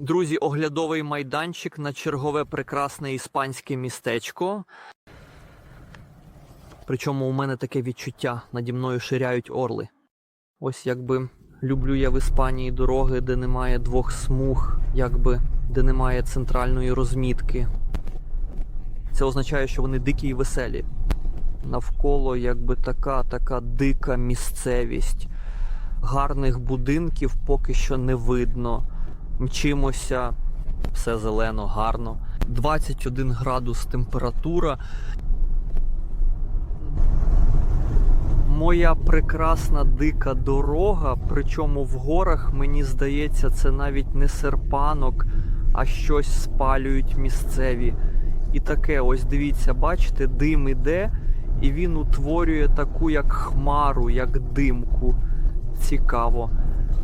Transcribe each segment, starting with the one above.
Друзі, оглядовий майданчик на чергове прекрасне іспанське містечко. Причому у мене таке відчуття, наді мною ширяють орли. Ось якби люблю я в Іспанії дороги, де немає двох смуг, якби де немає центральної розмітки. Це означає, що вони дикі і веселі. Навколо якби така, така дика місцевість. Гарних будинків поки що не видно. Мчимося, все зелено, гарно. 21 градус температура. Моя прекрасна дика дорога, причому в горах, мені здається, це навіть не серпанок, а щось спалюють місцеві. І таке, ось дивіться, бачите, дим іде, і він утворює таку як хмару, як димку. Цікаво.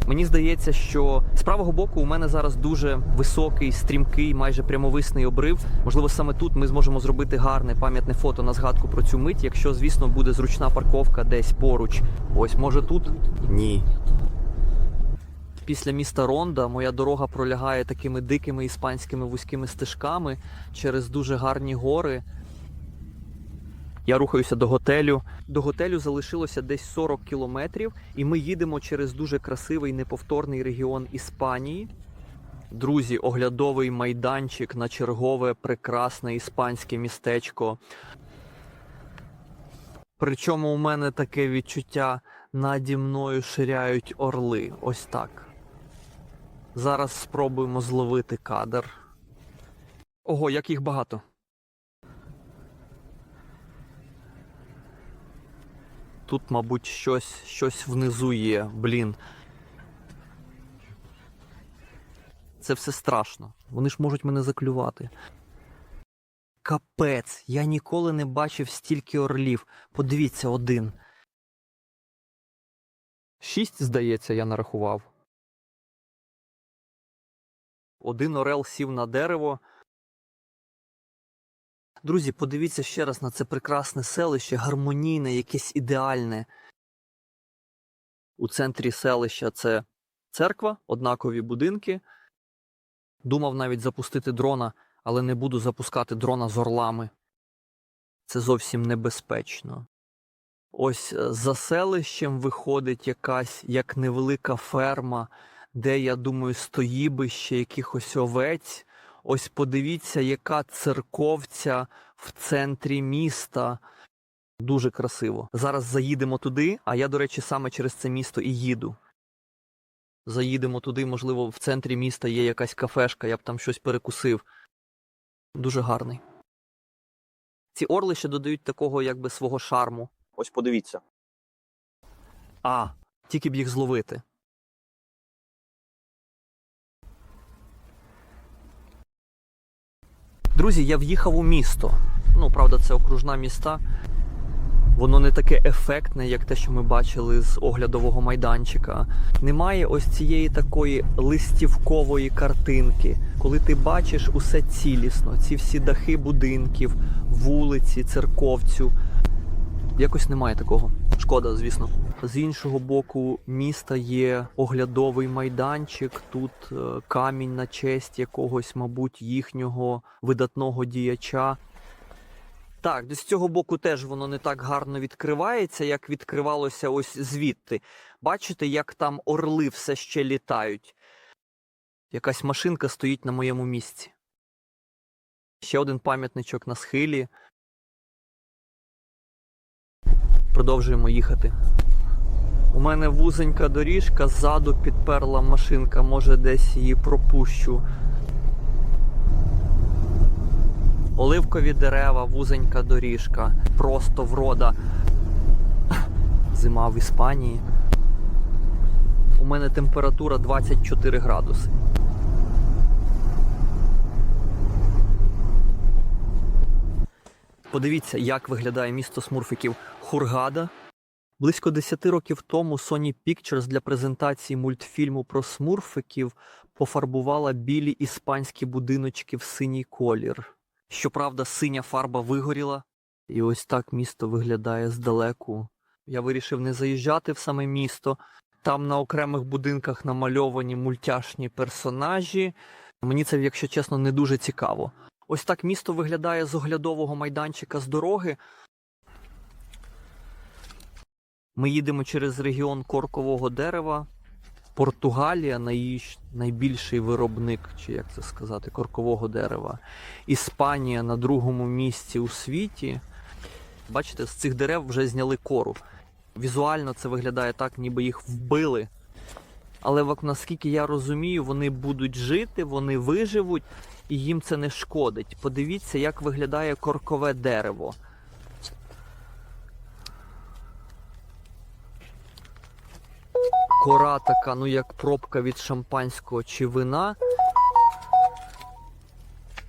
Мені здається, що з правого боку у мене зараз дуже високий, стрімкий, майже прямовисний обрив. Можливо, саме тут ми зможемо зробити гарне пам'ятне фото на згадку про цю мить, якщо, звісно, буде зручна парковка десь поруч. Ось, може тут? Ні. Після міста Ронда моя дорога пролягає такими дикими іспанськими вузькими стежками через дуже гарні гори. Я рухаюся до готелю. До готелю залишилося десь 40 кілометрів, і ми їдемо через дуже красивий неповторний регіон Іспанії. Друзі, оглядовий майданчик на чергове прекрасне іспанське містечко. Причому у мене таке відчуття наді мною ширяють орли. Ось так. Зараз спробуємо зловити кадр. Ого, як їх багато. Тут, мабуть, щось, щось внизу є. Блін. Це все страшно. Вони ж можуть мене заклювати. Капець, я ніколи не бачив стільки орлів. Подивіться один. Шість, здається, я нарахував. Один орел сів на дерево. Друзі, подивіться ще раз на це прекрасне селище, гармонійне, якесь ідеальне. У центрі селища це церква, однакові будинки. Думав навіть запустити дрона, але не буду запускати дрона з орлами. Це зовсім небезпечно. Ось е, за селищем виходить якась як невелика ферма, де, я думаю, стоїбище якихось овець. Ось подивіться, яка церковця в центрі міста. Дуже красиво. Зараз заїдемо туди, а я, до речі, саме через це місто і їду. Заїдемо туди, можливо, в центрі міста є якась кафешка, я б там щось перекусив. Дуже гарний. Ці орли ще додають такого якби свого шарму. Ось подивіться. А, тільки б їх зловити. Друзі, я в'їхав у місто. Ну, правда, це окружна міста. Воно не таке ефектне, як те, що ми бачили з оглядового майданчика. Немає ось цієї такої листівкової картинки, коли ти бачиш усе цілісно, ці всі дахи будинків, вулиці, церковцю. Якось немає такого. Шкода, звісно. З іншого боку міста є оглядовий майданчик. Тут е, камінь на честь якогось, мабуть, їхнього видатного діяча. Так, з цього боку теж воно не так гарно відкривається, як відкривалося ось звідти. Бачите, як там орли все ще літають. Якась машинка стоїть на моєму місці. Ще один пам'ятничок на схилі. Продовжуємо їхати. У мене вузенька доріжка, ззаду підперла машинка, може десь її пропущу. Оливкові дерева, вузенька доріжка, просто врода. Зима в Іспанії. У мене температура 24 градуси. Подивіться, як виглядає місто смурфиків Хургада. Близько 10 років тому Sony Pictures для презентації мультфільму про смурфиків пофарбувала білі іспанські будиночки в синій колір. Щоправда, синя фарба вигоріла, і ось так місто виглядає здалеку. Я вирішив не заїжджати в саме місто. Там на окремих будинках намальовані мультяшні персонажі. Мені це, якщо чесно, не дуже цікаво. Ось так місто виглядає з оглядового майданчика з дороги. Ми їдемо через регіон коркового дерева. Португалія найї- найбільший виробник, чи як це сказати, коркового дерева. Іспанія на другому місці у світі. Бачите, з цих дерев вже зняли кору. Візуально це виглядає так, ніби їх вбили. Але наскільки я розумію, вони будуть жити, вони виживуть і їм це не шкодить. Подивіться, як виглядає коркове дерево. Кора така, ну як пробка від шампанського чи вина.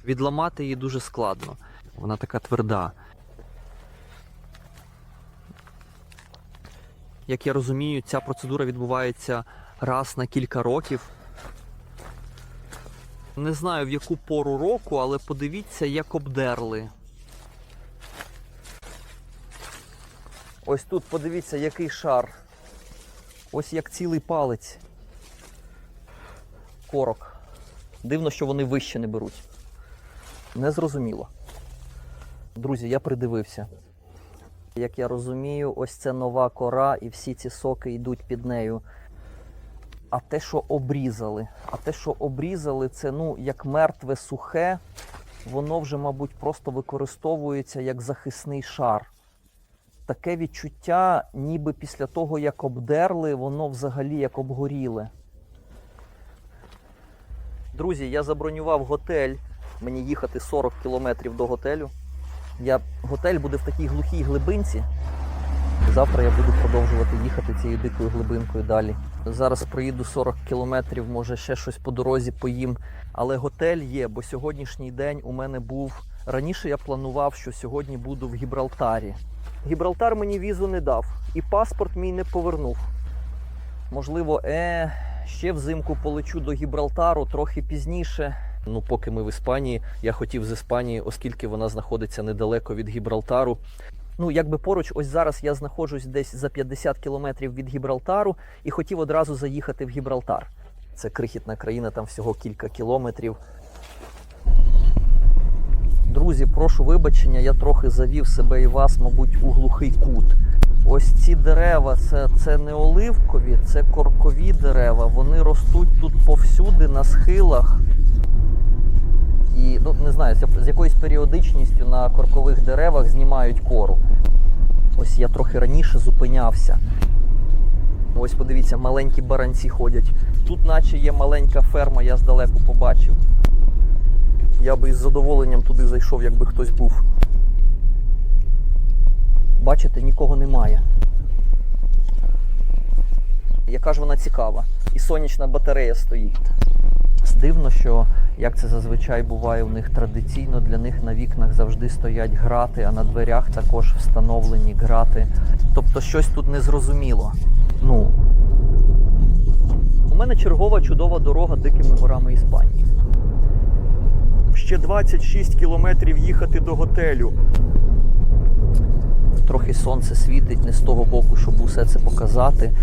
Відламати її дуже складно. Вона така тверда. Як я розумію, ця процедура відбувається раз на кілька років. Не знаю в яку пору року, але подивіться, як обдерли. Ось тут подивіться, який шар. Ось як цілий палець. Корок. Дивно, що вони вище не беруть. Незрозуміло. Друзі, я придивився. Як я розумію, ось це нова кора, і всі ці соки йдуть під нею. А те, що обрізали, а те, що обрізали, це ну як мертве сухе, воно вже, мабуть, просто використовується як захисний шар. Таке відчуття, ніби після того, як обдерли, воно взагалі як обгоріле. Друзі, я забронював готель. Мені їхати 40 кілометрів до готелю. Я... Готель буде в такій глухій глибинці. Завтра я буду продовжувати їхати цією дикою глибинкою далі. Зараз проїду 40 кілометрів, може ще щось по дорозі поїм. Але готель є, бо сьогоднішній день у мене був. Раніше я планував, що сьогодні буду в Гібралтарі. Гібралтар мені візу не дав, і паспорт мій не повернув. Можливо, е, ще взимку полечу до Гібралтару трохи пізніше. Ну, поки ми в Іспанії, я хотів з Іспанії, оскільки вона знаходиться недалеко від Гібралтару. Ну, якби поруч, ось зараз я знаходжусь десь за 50 кілометрів від Гібралтару і хотів одразу заїхати в Гібралтар. Це крихітна країна, там всього кілька кілометрів. Друзі, прошу вибачення, я трохи завів себе і вас, мабуть, у глухий кут. Ось ці дерева, це, це не оливкові, це коркові дерева. Вони ростуть тут повсюди на схилах. І ну не знаю, з- якоюсь періодичністю на коркових деревах знімають кору. Ось я трохи раніше зупинявся. Ось подивіться, маленькі баранці ходять. Тут, наче є маленька ферма, я здалеку побачив. Я би із задоволенням туди зайшов, якби хтось був. Бачите, нікого немає. Яка ж вона цікава. І сонячна батарея стоїть. Дивно, що як це зазвичай буває у них традиційно, для них на вікнах завжди стоять грати, а на дверях також встановлені грати. Тобто щось тут незрозуміло. Ну. У мене чергова чудова дорога дикими горами Іспанії. Ще 26 кілометрів їхати до готелю. Трохи сонце світить не з того боку, щоб усе це показати.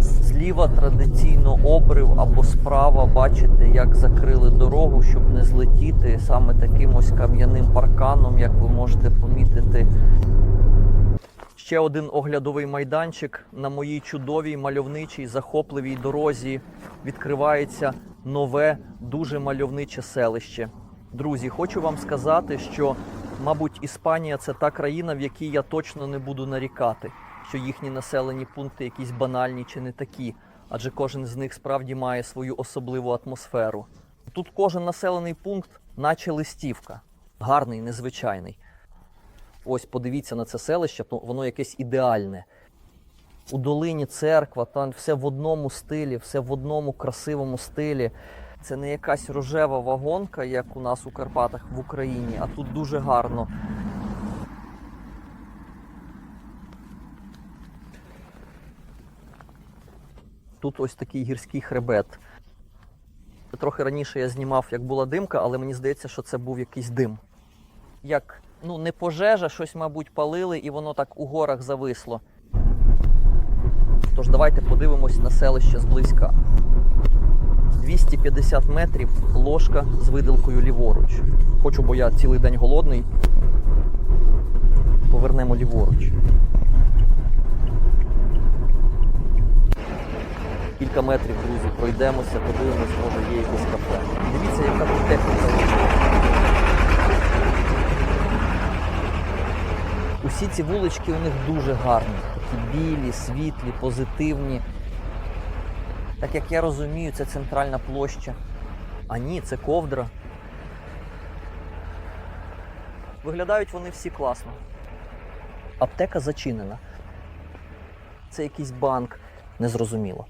Зліва традиційно обрив або справа бачите, як закрили дорогу, щоб не злетіти саме таким ось кам'яним парканом, як ви можете помітити. Ще один оглядовий майданчик на моїй чудовій мальовничій захопливій дорозі відкривається нове, дуже мальовниче селище. Друзі, хочу вам сказати, що, мабуть, Іспанія це та країна, в якій я точно не буду нарікати, що їхні населені пункти якісь банальні чи не такі, адже кожен з них справді має свою особливу атмосферу. Тут кожен населений пункт, наче листівка, гарний, незвичайний. Ось подивіться на це селище, воно якесь ідеальне. У долині церква, там все в одному стилі, все в одному красивому стилі. Це не якась рожева вагонка, як у нас у Карпатах в Україні, а тут дуже гарно. Тут ось такий гірський хребет. Трохи раніше я знімав, як була димка, але мені здається, що це був якийсь дим. Як ну, не пожежа, щось, мабуть, палили, і воно так у горах зависло. Тож давайте подивимось на селище зблизька. 250 метрів ложка з виделкою ліворуч. Хочу, бо я цілий день голодний. Повернемо ліворуч. Кілька метрів, друзі, пройдемося, подивимось, може є якесь кафе. Дивіться, яка тут техніка. Усі ці вулички у них дуже гарні, такі білі, світлі, позитивні. Так як я розумію, це центральна площа. А ні, це ковдра. Виглядають вони всі класно. Аптека зачинена. Це якийсь банк, незрозуміло.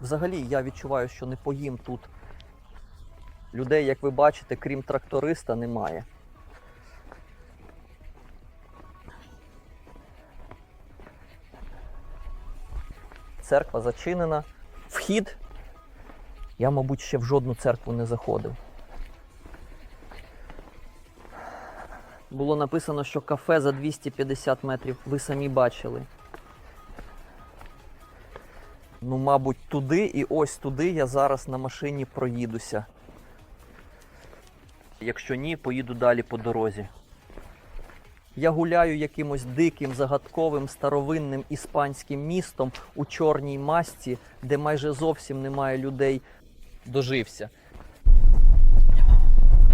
Взагалі, я відчуваю, що не поїм тут. Людей, як ви бачите, крім тракториста, немає. Церква зачинена. Вхід. Я, мабуть, ще в жодну церкву не заходив. Було написано, що кафе за 250 метрів. Ви самі бачили. Ну, мабуть, туди і ось туди я зараз на машині проїдуся. Якщо ні, поїду далі по дорозі. Я гуляю якимось диким, загадковим, старовинним іспанським містом у чорній масці, де майже зовсім немає людей. Дожився.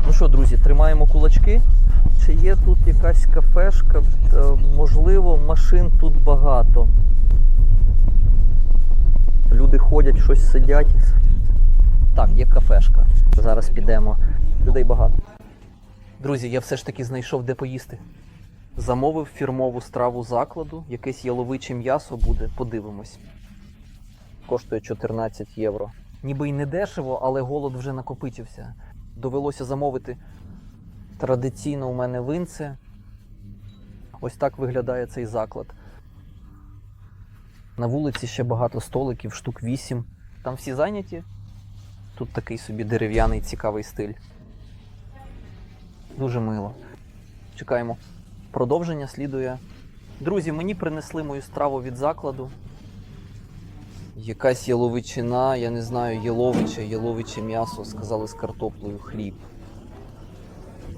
Ну що, друзі, тримаємо кулачки. Чи є тут якась кафешка? Е, Можливо, машин тут багато. Люди ходять, щось сидять. Так, є кафешка. Зараз підемо. Людей багато. Друзі, я все ж таки знайшов, де поїсти. Замовив фірмову страву закладу, якесь яловиче м'ясо буде, подивимось. Коштує 14 євро. Ніби й не дешево, але голод вже накопичився. Довелося замовити традиційно у мене винце. Ось так виглядає цей заклад. На вулиці ще багато столиків, штук 8. Там всі зайняті. Тут такий собі дерев'яний цікавий стиль. Дуже мило. Чекаємо. Продовження слідує. Друзі, мені принесли мою страву від закладу. Якась яловичина, я не знаю, яловиче, яловиче м'ясо, сказали з картоплею, хліб.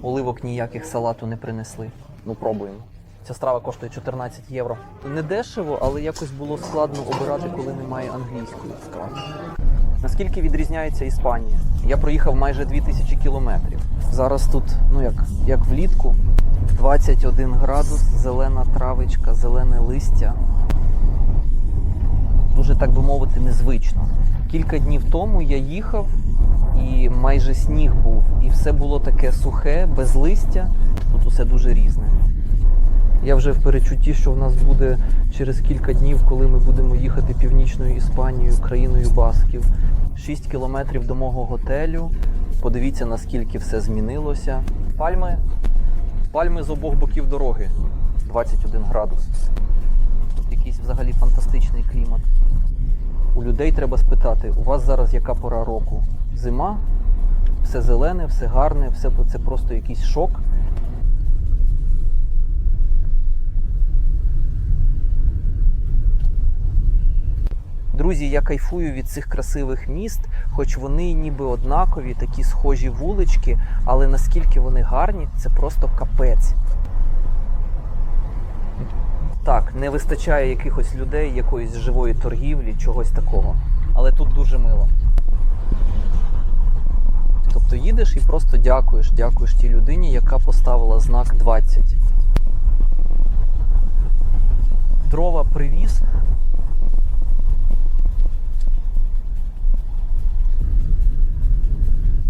Оливок ніяких салату не принесли. Ну, пробуємо. Ця страва коштує 14 євро. Не дешево, але якось було складно обирати, коли немає англійської страви. Наскільки відрізняється Іспанія? Я проїхав майже 2000 кілометрів. Зараз тут, ну як, як влітку, 21 градус, зелена травичка, зелене листя. Дуже, так би мовити, незвично. Кілька днів тому я їхав і майже сніг був, і все було таке сухе, без листя. Тут усе дуже різне. Я вже в перечутті, що в нас буде через кілька днів, коли ми будемо їхати північною Іспанією, країною Басків. 6 кілометрів до мого готелю. Подивіться, наскільки все змінилося. Пальми, пальми з обох боків дороги. 21 градус. Тут якийсь взагалі фантастичний клімат. У людей треба спитати, у вас зараз яка пора року? Зима, все зелене, все гарне, все це просто якийсь шок. Друзі, я кайфую від цих красивих міст, хоч вони ніби однакові, такі схожі вулички, але наскільки вони гарні, це просто капець. Так, не вистачає якихось людей, якоїсь живої торгівлі, чогось такого. Але тут дуже мило. Тобто їдеш і просто дякуєш, дякуєш тій людині, яка поставила знак 20. Дрова привіз.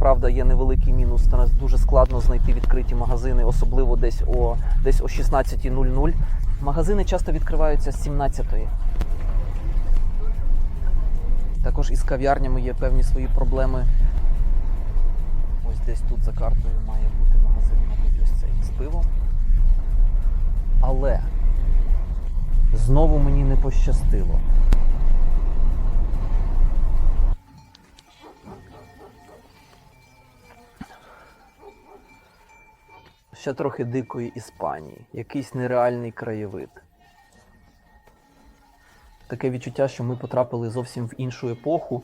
Правда, є невеликий мінус. Дуже складно знайти відкриті магазини, особливо десь о десь о 16.00. Магазини часто відкриваються з 17-ї. Також із кав'ярнями є певні свої проблеми. Ось десь тут за картою має бути магазин, мабуть, ось цей з пивом. Але знову мені не пощастило. ще трохи дикої Іспанії, якийсь нереальний краєвид. Таке відчуття, що ми потрапили зовсім в іншу епоху.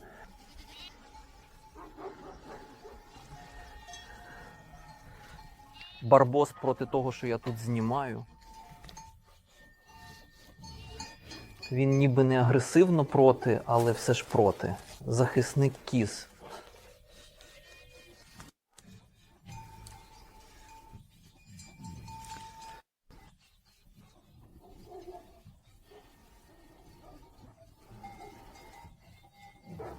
Барбос проти того, що я тут знімаю. Він ніби не агресивно проти, але все ж проти. Захисник кіз.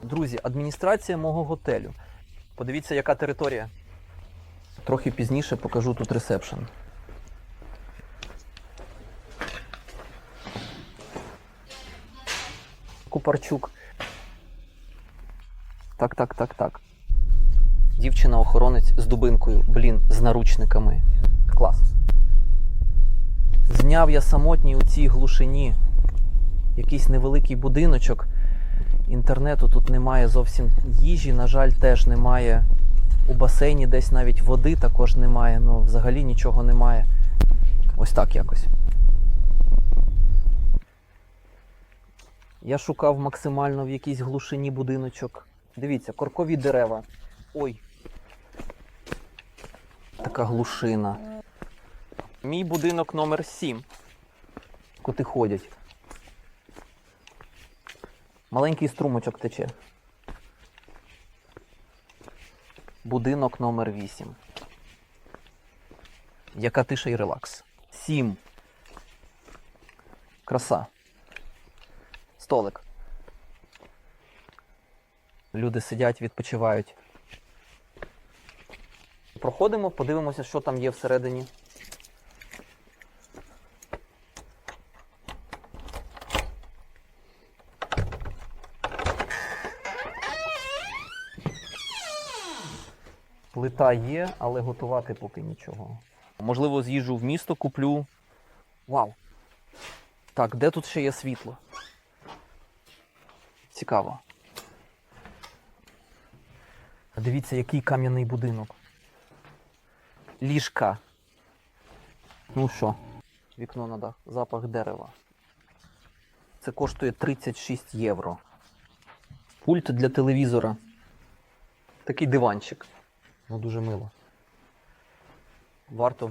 Друзі, адміністрація мого готелю. Подивіться, яка територія. Трохи пізніше покажу тут ресепшн. Купарчук. Так, так, так, так. Дівчина-охоронець з дубинкою, блін, з наручниками. Клас. Зняв я самотній у цій глушині якийсь невеликий будиночок. Інтернету тут немає зовсім їжі, на жаль, теж немає. У басейні десь навіть води також немає, ну взагалі нічого немає. Ось так якось. Я шукав максимально в якійсь глушині будиночок. Дивіться, коркові дерева. Ой. Така глушина. Мій будинок номер 7. Коти ходять. Маленький струмочок тече. Будинок номер 8. Яка тиша і релакс. 7. Краса. Столик. Люди сидять, відпочивають. Проходимо, подивимося, що там є всередині. Плита є, але готувати поки нічого. Можливо, з'їжджу в місто, куплю. Вау! Так, де тут ще є світло? Цікаво. Дивіться, який кам'яний будинок. Ліжка. Ну що, вікно на дах, запах дерева. Це коштує 36 євро. Пульт для телевізора. Такий диванчик. Ну, дуже мило. Варто